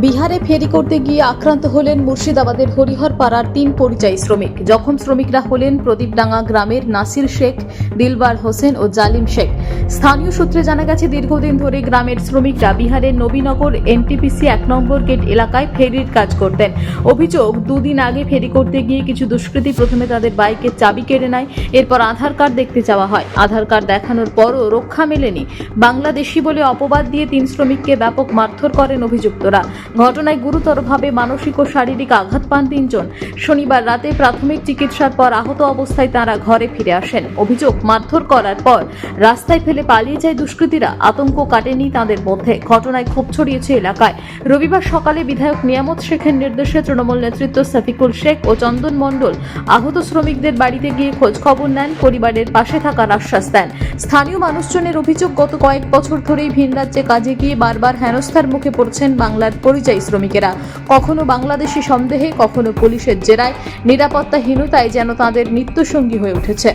বিহারে ফেরি করতে গিয়ে আক্রান্ত হলেন মুর্শিদাবাদের হরিহর পাড়ার তিন পরিযায়ী শ্রমিক। জখম শ্রমিকরা হলেন প্রদীপডাঙ্গা গ্রামের নাসির শেখ, দিলবার হোসেন ও জালিম শেখ। স্থানীয় সূত্রে জানা গেছে, দীর্ঘদিন ধরে গ্রামের শ্রমিকরা বিহারের নবীনগর এনটিপিসি এক নম্বর গেট এলাকায় ফেরির কাজ করতেন। অভিযোগ, দুদিন আগে ফেরি করতে গিয়ে কিছু দুষ্কৃতী প্রথমে তাদের বাইকের চাবি কেড়ে নেয়, এরপর আধার কার্ড দেখতে চাওয়া হয়। আধার কার্ড দেখানোর পরও রক্ষা মেলেনি। বাংলাদেশি বলে অপবাদ দিয়ে তিন শ্রমিককে ব্যাপক মারধর করেন অভিযুক্তরা। ঘটনায় গুরুতরভাবে মানসিক ও শারীরিক আঘাত পান তিনজন। শনিবার রাতে প্রাথমিক চিকিৎসার পর আহত অবস্থায় তারা ঘরে ফিরে আসেন। অভিযোগ মারধর করার পর রাস্তায় ফেলে পালিয়ে যায় দুষ্কৃতীরা। আতঙ্ক কাটেনি তাদের মধ্যে। ঘটনায় ক্ষোভ ছড়িয়েছে এলাকায়। রবিবার সকালে বিধায়ক নিয়ামত শেখের নির্দেশে তৃণমূল নেতৃত্ব সাফিকুল শেখ ও চন্দন মণ্ডল আহত শ্রমিকদের বাড়িতে গিয়ে খোঁজ খবর নেন, পরিবারের পাশে থাকার আশ্বাস দেন। স্থানীয় মানুষজনের অভিযোগ, গত কয়েক বছর ধরেই ভিন রাজ্যে কাজে গিয়ে বারবার হেনস্থার মুখে পড়ছেন বাংলার পরিযায়ী শ্রমিকেরা। কখনো বাংলাদেশি সন্দেহে কখনো পুলিশের জেরায়। নিরাপত্তাহীনতায় যেন তাদের নিত্যসঙ্গী হয়ে উঠেছে।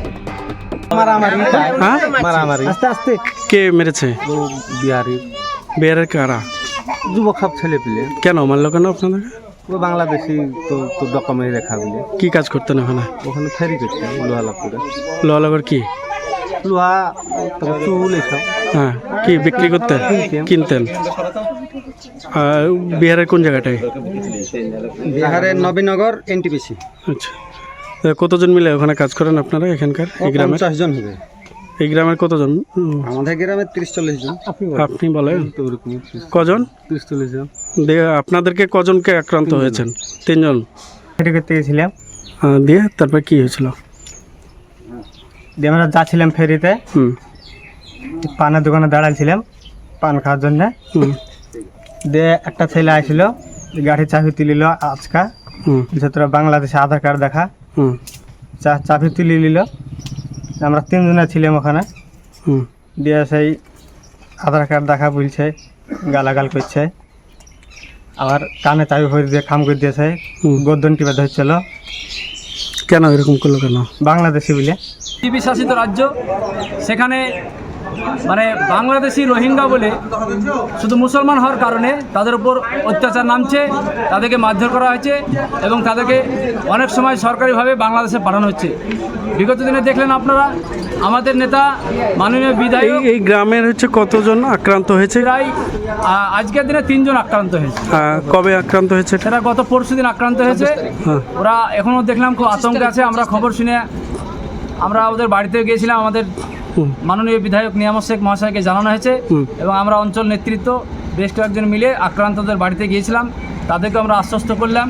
হ্যাঁ? মারামারি। আস্তে আস্তে। কে মেরেছে? বিহারি। বিহারের কারা? যুবক সব ছেলে পেলে কেন মারলো কেন আপনাদেরকে ও বাংলাদেশি তো তো ডকুমেন্ট রেখা বলে কি কাজ করতেন ওখানে? ওখানে ফেরি করছে লোহা লাপুরে লোহালগর কি? লোহা চুল এসব। হ্যাঁ কি বিক্রি করতেন কিনতেন। কিনতেন। বিহারের কোন জায়গাটায়? বিহারের নবীনগর এনটিপিসি। আচ্ছা। কতজন মিলে ওখানে কাজ করেন আপনারা এখানকার? এই গ্রামের? পঞ্চাশ জন হবে। এই গ্রামের কতজন? আমাদের গ্রামে তিরিশ চল্লিশ জন। আপনি বলেন। কজন তিরিশ চল্লিশ জন। দিয়ে আপনাদেরকে কজনকে আক্রান্ত হয়েছেন? তিনজন? করতে গেছিলাম। দিয়ে তারপর কি হয়েছিল? দিয়ে আমরা যাচ্ছিলাম ফেরিতে। হুম। পানের দোকানে দাঁড়াইছিলাম পান খাওয়ার জন্য। হুম। দিয়ে একটা ছেলে আসছিল গাড়ির চাবি তুলিল আজকা। হুম। যে তোরা বাংলাদেশে আধার কার্ড দেখা। হুম। চা- চাবি তুলি নিল। আমরা তিনজনে ছিলাম ওখানে। হুম। দিয়ে সেই আধার কার্ড দেখা বলছে গালাগাল করছে। আবার কানে চাবি ভরে দিয়ে খাম করে দিয়েছে। হুম। গদ্দন টিপে ধরছিল। কেন এরকম করল কেন? বাংলাদেশি বলে। টিভি শাসিত রাজ্য সেখানে মানে বাংলাদেশি রোহিঙ্গা বলে শুধু মুসলমান হওয়ার কারণে তাদের উপর অত্যাচার নামছে তাদেরকে মারধর করা হয়েছে এবং তাদেরকে অনেক সময় সরকারিভাবে বাংলাদেশে পাঠানো হচ্ছে। বিগত দিনে দেখলেন আপনারা আমাদের নেতা মাননীয় বিধায়ক এই গ্রামের হচ্ছে কতজন আক্রান্ত হয়েছে? প্রায় আজকের দিনে তিনজন আক্রান্ত হয়েছে। কবে আক্রান্ত হয়েছে সেটা গত পরশু দিন আক্রান্ত হয়েছে। হ্যাঁ। ওরা এখনও দেখলাম খুব আতঙ্কে আছে আমরা খবর শুনে আমরা ওদের বাড়িতে গিয়েছিলাম আমাদের। মাননীয় বিধায়ক নিয়ামত শেখ মহাশয়কে জানানো হয়েছে এবং আমরা অঞ্চল নেতৃত্ব বেশ কয়েকজন মিলে আক্রান্তদের বাড়িতে গিয়েছিলাম। তাদেরকে আমরা আশ্বস্ত করলাম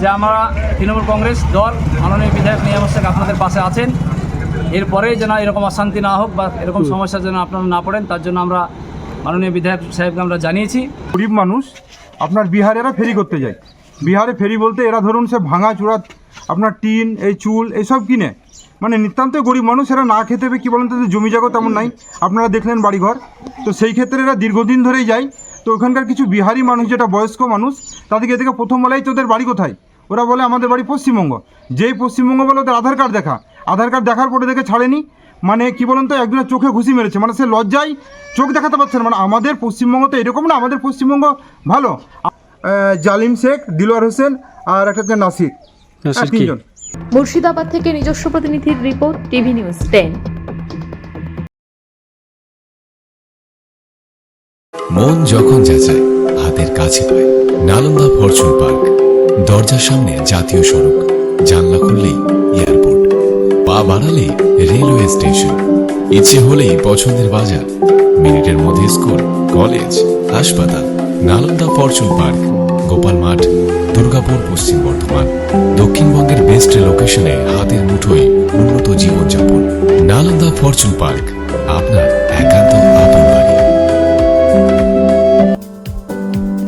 যে আমরা তৃণমূল কংগ্রেস দল মাননীয় বিধায়ক নিয়ামত শেখ আপনাদের পাশে আছেন। এরপরে যেন এরকম অশান্তি না হোক বা এরকম সমস্যা যেন আপনারা না পড়েন তার জন্য আমরা মাননীয় বিধায়ক সাহেবকে আমরা জানিয়েছি। গরিব মানুষ আপনার বিহারেরা ফেরি করতে যায়। বিহারে ফেরি বলতে এরা ধরুন সে ভাঙা চূড়া আপনার টিন এই চুল এইসব কিনে। মানে নিতান্তই গরিব মানুষ এরা না খেতে পেয়ে কী বলেন তো জমি জায়গা তেমন নাই। আপনারা দেখলেন বাড়িঘর। তো সেই ক্ষেত্রে এরা দীর্ঘদিন ধরেই যায়। তো ওখানকার কিছু বিহারি মানুষ যেটা বয়স্ক মানুষ তাদেরকে এদিকে প্রথম বলাই তোদের বাড়ি কোথায়? ওরা বলে আমাদের বাড়ি পশ্চিমবঙ্গ। যেই পশ্চিমবঙ্গ বলে ওদের আধার কার্ড দেখা। আধার কার্ড দেখার পরে দেখে ছাড়েনি। মানে কি বলেন তো একজনের চোখে ঘুষি মেরেছে। মানে সে লজ্জায় চোখ দেখাতে পারছে না। মানে আমাদের পশ্চিমবঙ্গ তো এরকম না আমাদের পশ্চিমবঙ্গ ভালো। জালিম শেখ দিলওয়ার হোসেন আর একটা হচ্ছে নাসির। নাসির তিনজন। মুর্শিদাবাদ থেকে নিজস্ব প্রতিনিধির রিপোর্ট, টিভি নিউজ টেন। মন যখন যাচায়, হাতের কাছে পায়। Nalanda fortune park. দরজার সামনে জাতীয় সড়ক। জানলা খুললেই এয়ারপোর্ট। পা বাড়ালে রেলওয়ে স্টেশন। ইচ্ছে হলেই পছন্দের বাজার। মিনিটের মধ্যে স্কুল, কলেজ, হাসপাতাল। নালন্দা ফরচুন পার্ক গোপাল মাঠ দুর্গাপুর, পশ্চিম বর্ধমান। দক্ষিণবঙ্গের বেস্ট লোকেশনে হাতের মুঠোয় উন্নত জীবনযাপন। নালন্দা ফরচুন পার্ক আপনার একান্ত আপন বাড়ি।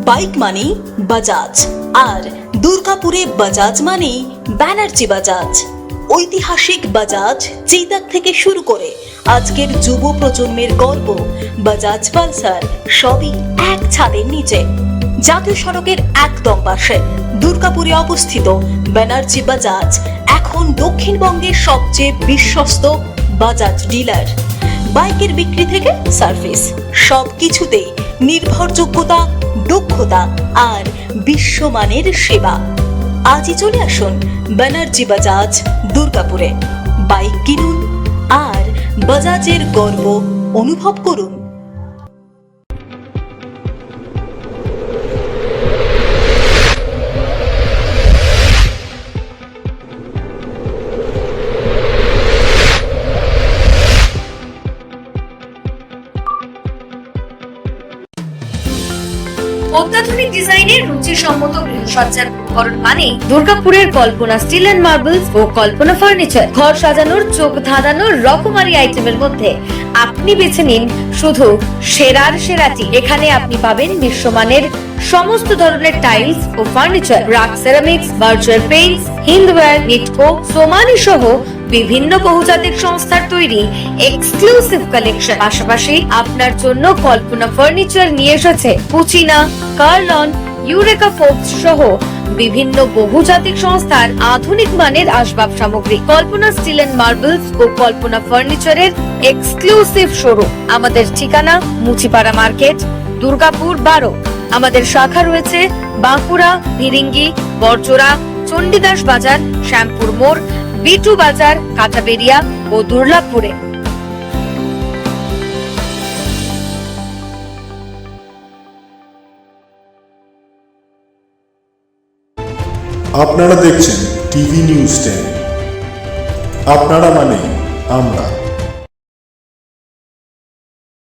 বাইক মানেই বাজাজ আর দুর্গাপুরে বাজাজ মানেই ব্যানার্জি বাজাজ ঐতিহাসিক বাজাজ চেতাক থেকে শুরু করে আজকের যুব প্রজন্মের গর্ব বাজাজ পালসার সবই এক ছাদের নিচে। জাতীয় সড়কের একদম পাশে। দুর্গাপুরে অবস্থিত ব্যানার্জি বাজাজ, এখন দক্ষিণবঙ্গের সবচেয়ে বিশ্বস্ত বাজাজ ডিলার। বাইকের বিক্রি থেকে সার্ভিস সব কিছুতেই নির্ভরযোগ্যতা, দক্ষতা আর বিশ্বমানের সেবা। আজই চলে আসুন ব্যানার্জি বাজাজ দুর্গাপুরে। বাইক কিনুন আর বাজাজের গর্ব অনুভব করুন। অত্যাধুনিক ডিজাইনের রুচিসম্মত গৃহসজ্জার উপকরণ মানে দুর্গাপুরের কল্পনা স্টিল অ্যান্ড মার্বেলস ও কল্পনা ফার্নিচার। ঘর সাজানোর, চোখ ধাঁধানোর রকমারি আইটেমের মধ্যে আপনি বেছে নিন শুধু সেরার সেরাটি। এখানে আপনি পাবেন বিশ্বমানের সমস্ত ধরনের টাইলস ও furniture RAK ceramics virtual paints Hindware Nitco Somany সহ বিভিন্ন বহুজাতিক সংস্থার তৈরি এক্সক্লুসিভ কালেকশন পাশাপাশি আপনার জন্য কল্পনা ফার্নিচার নিয়ে এসেছে। পুচিনা কার্লন ইউরেকা ফোর্বস সহ বিভিন্ন বহুজাতিক সংস্থার আধুনিক মানের আসবাব সামগ্রী। কল্পনা স্টিল এন্ড মার্বেলস ও কল্পনা ফার্নিচারের এক্সক্লুসিভ শোরুম। আমাদের ঠিকানা মুচিপাড়া মার্কেট, দুর্গাপুর বারো। আমাদের শাখা রয়েছে বাঁকুড়া, ভিরিঙ্গি, বরজোড়া, চণ্ডীদাস বাজার, শ্যামপুর মোড়, বিটু বাজার কাটাবেরিয়া ও দুর্লাভপুরে। আপনারা দেখছেন টিভি নিউজ টেন। আপনারা মানে আমরা।